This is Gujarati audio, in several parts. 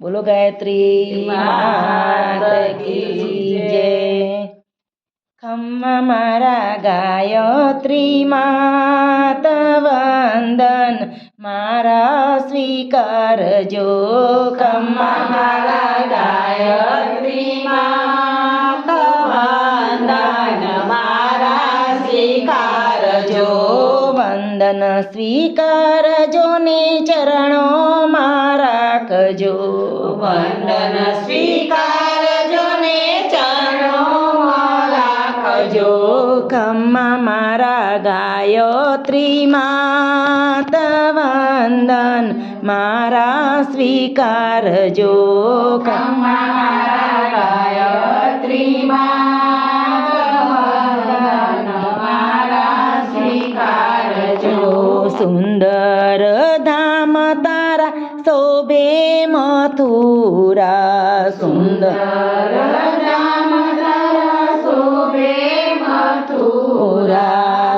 બોલો ગાયત્રી ખમ્મા મારા ગાયત્રી માત વંદન. મારા સ્વીકારજો ખમ્મા મારા ગાયત્રી માત વંદન. મારા સ્વીકારજો વંદન સ્વીકારજો ને ચરણો રાખજો વંદન સ્વીકારજો ને ચરણો રાખજો ખમ્મા મારા ગાયત્રી માત વંદન મારા સ્વીકારજો ખમ્મા મારા ગાયત્રી સ્વીકારજો સુંદર તારા શોભે મથુરા સુંદર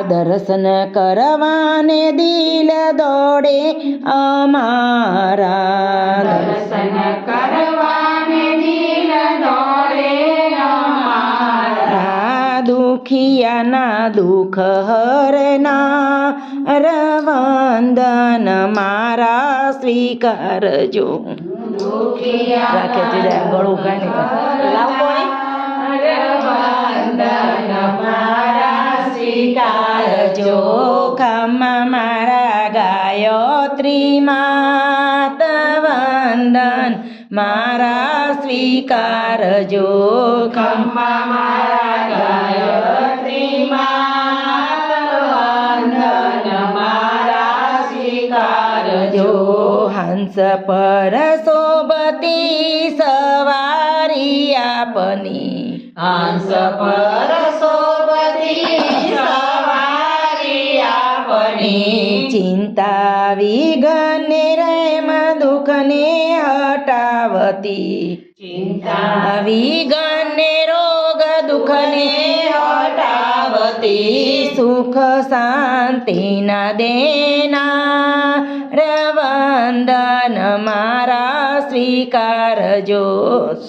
દર્શન કરવાને દિલ દોડે અમારા. દર્શન કરવાને દિલ દોડે અમારા. દુખિયાના દુઃખ હરના રવંદન મારા સ્વીકારજો રાખે જરા ગળું કાંઈ લાવો સ્વીકારજો ખમા મારા ગાયત્રી માત વંદન મારા સ્વીકારજો ખમ્મા મારા ગાયત્રી માત. સ્વીકારજો હંસ પર સોબતી સવારી આપની. હંસ પર શોભતી સવારી આપની. ચિંતા વિઘને રેમાં દુઃખને હટાવતી. ચિંતા વિઘને રોગ દુઃખને હટાવતી. સુખ શાંતિના દેના રવંદન મારા સ્વીકારજો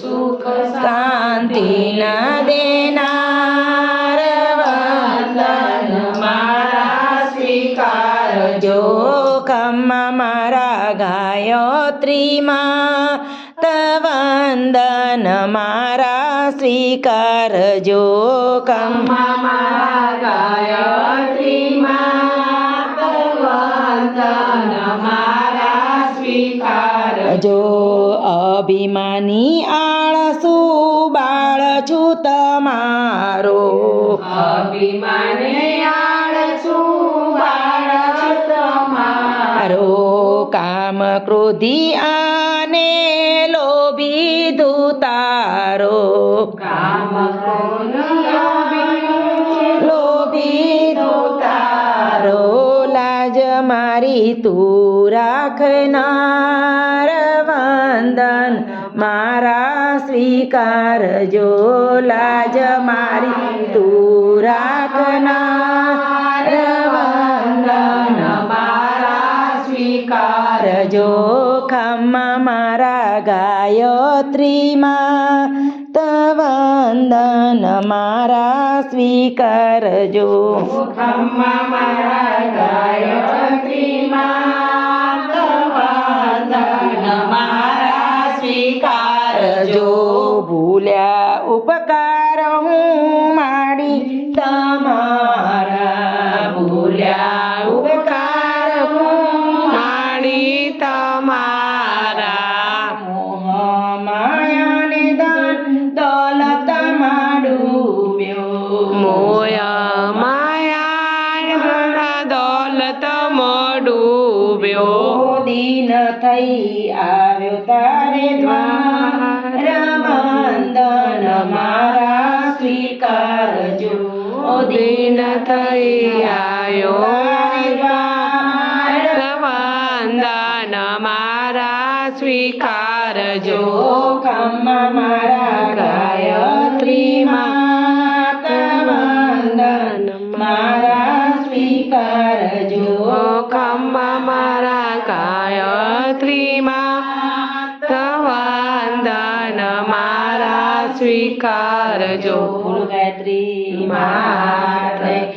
સુખ શાંતિના ગાયત્રીમાં તવંદન મારા સ્વીકારજો જો કમ ગાયત્રીમાં તવંદન મારા સ્વીકારજો અભિમાની આળસુ બાળ છું તમારો અભિમાની કામ ક્રોધી આને લોભી દુતારો કામ લોભી દુતારો લાજ મારી તું રાખનાર વંદન મારા સ્વીકારજો લાજ મારી તું રાખનાર સ્વીકારજો ખમ્મા મારા ગાયત્રીમાં તવંદન મારા સ્વીકારજો ખમ્મા મારા ગાયત્રીમાં તવંદન મારા સ્વીકારજો ભૂલ્યા ઉપકાર હું માડી તમારા ભૂલ્યા દિન થઈ આવ્યો તારે દ્વાર. મારા સ્વીકારજો દિન થઈ આવ્યો વંદન મારા સ્વીકારજો ખમ્મા મારા સ્વીકારજો. ગાયત્રી માત